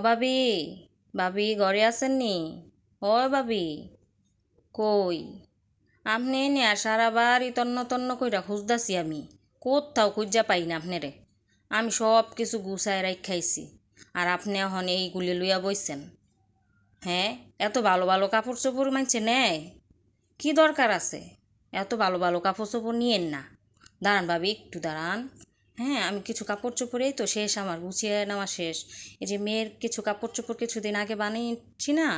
বাবি বাবি ঘরে আছেন নি ও বাবি কই? আপনি নে সারা বাড়ি তন্ন তন্ন কইরা খুঁজতাছি আমি। কোথাও খুঁজা পাই না আপনারে। আমি সব কিছু গুছায় রাখাইছি আর আপনি এখন এইগুলি লইয়া বইছেন। হ্যাঁ এত ভালো ভালো কাপড় চোপড় মানছে নেয় কি দরকার আছে? এত ভালো ভালো কাপড় চোপড় নিয়েন না। দাঁড়ান ভাবি, একটু দাঁড়ান। হ্যাঁ আমি কিছু কাপড় চোপড়েই তো শেষ আমার, গুছিয়ে নেওয়া শেষ। এই যে মেয়ের কিছু কাপড় চোপড় কিছুদিন আগে বানিয়েছি না,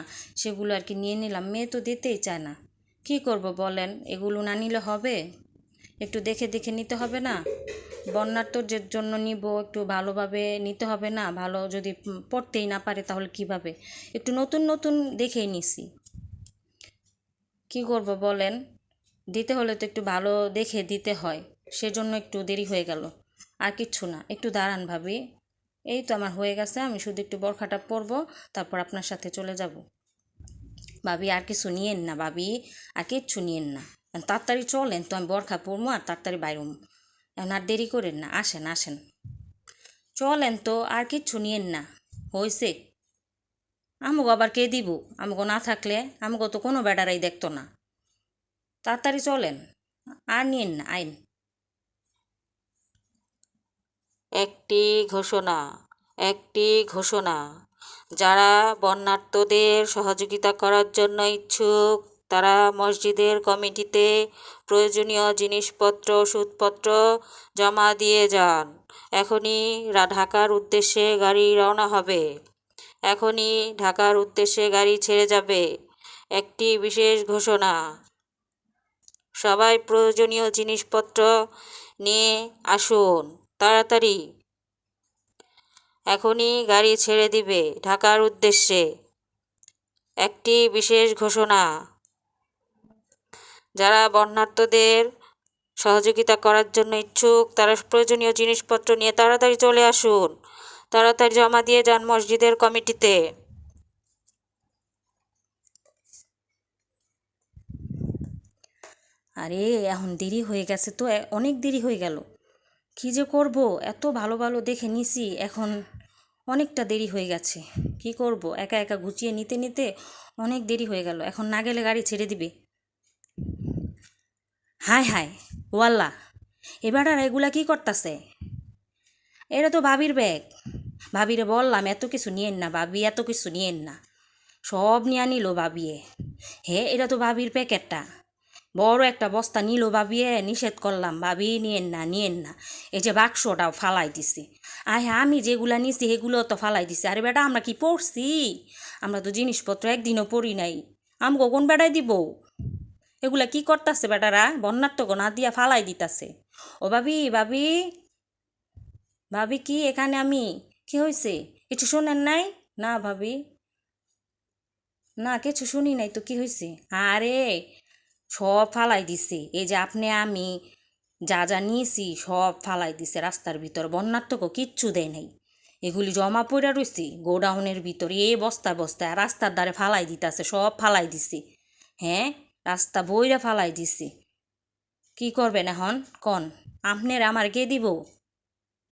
সেগুলো আর কি নিয়ে নিলাম, মেয়ে তো দিতেই চায় না। কি করব বলেন, এগুলো না নিলে হবে? একটু দেখে দেখে নিতে হবে না? বন্যার তো যে জন্য নিব, একটু ভালোভাবে নিতে হবে না? ভালো যদি পড়তেই না পারে তাহলে কীভাবে? একটু নতুন নতুন দেখেই নিছি। কি করব বলেন, দিতে হলে তো একটু ভালো দেখে দিতে হয়, সেজন্য একটু দেরি হয়ে গেল। আর কিচ্ছু না। একটু দাঁড়ান ভাবি। এই তো আমার হয়ে গেছে, আমি শুধু একটু বরখাটা পরবো, তারপর আপনার সাথে চলে যাব। ভাবি, আর কিছু নিয়েন না ভাবি, আর কিচ্ছু নিয়েন না। তাড়াতাড়ি চলেন তো, আমি বরখা পরবো আর তাড়াতাড়ি বাইরম এখন আর দেরি করেন না, আসেন আসেন। চলেন তো, আর কিচ্ছু নিয়েন না। হয়েছে আমাকে আবার কে দিব? আমাকে না থাকলে আমাকে তো কোনো বেড়ারাই দেখতো না। তাড়াতাড়ি চলেন, আর নিয়েন না, আইন। একটি ঘোষণা একটি ঘোষণা। যারা বন্যার্তদের সহযোগিতা করার জন্য ইচ্ছুক, তারা মসজিদের কমিটিতে প্রয়োজনীয় জিনিসপত্র, ওষুধপত্র জমা দিয়ে যান। এখনই ঢাকার উদ্দেশ্যে গাড়ি রওনা হবে। এখনই ঢাকার উদ্দেশ্যে গাড়ি ছেড়ে যাবে। একটি বিশেষ ঘোষণা। সবাই প্রয়োজনীয় জিনিসপত্র নিয়ে আসুন। তাড়াতাড়ি। এখনই গাড়ি ছেড়ে দিবে ঢাকার উদ্দেশ্যে। একটি বিশেষ ঘোষণা। যারা বন্যার্তদের সহযোগিতা করার জন্য ইচ্ছুক, তারা প্রয়োজনীয় জিনিসপত্র নিয়ে তাড়াতাড়ি চলে আসুন। তাড়াতাড়ি জমা দিয়ে যান মসজিদের কমিটিতে। আরে, এখন দেরি হয়ে গেছে তো অনেক দেরি হয়ে গেল। কি যে করব? এত ভালো ভালো দেখে নিছি, এখন অনেকটা দেরি হয়ে গেছে। কি করব? একা একা গুছিয়ে নিতে নিতে অনেক দেরি হয়ে গেল। এখন না গেলে গাড়ি ছেড়ে দিবে। হায় হায় ওয়াল্লা, এবার আর এগুলা কি করতেছে? এটা তো ভাবির ব্যাগ। ভাবিরে বললাম, এত কিছু নিয়েন না ভাবি, এত কিছু নিয়েন না। সব নিয়ে নিল ভাবিয়ে। হে এটা তো ভাবির প্যাকেটটা। বড় একটা বস্তা নিল ভাবিয়ে নিষেধ করলাম, ভাবি নিয়েন না নিয়েন না। এই যে বাক্সটাও ফালাই দিছি। আয় আমি যেগুলা নিছি সেগুলো তো ফালাই দিছি। আরে বেটা, আমরা কি পড়ছি? আমরা তো জিনিসপত্র একদিনও পড়ি নাই। আমগো কোন বেটায় দিব? এগুলা কি করতেছে বেটারা? বন্যার্থ না দিয়া ফালাই দিতাছে। ও ভাবি ভাবি ভাবি কি এখানে আমি? কি হয়েছে কিছু শোনেন নাই? না ভাবি। না, কিছু শুনি নাই তো কি হয়েছে আরে সব ফালাই দিছে। এই যে আপনি, আমি যা যা নিয়েছি সব ফালাই দিছে রাস্তার ভিতর। বন্যার্থকও কিচ্ছু দেয় নাই। এগুলি জমা পড়ে রয়েছে গোডাউনের ভিতরে এ বস্তা বস্তা রাস্তার দ্বারে ফালাই দিতেছে, সব ফালাই দিছে। হ্যাঁ রাস্তা বইরা ফালাই দিছে। কি করবেন এখন? কন, আপনার আমার কে দিব?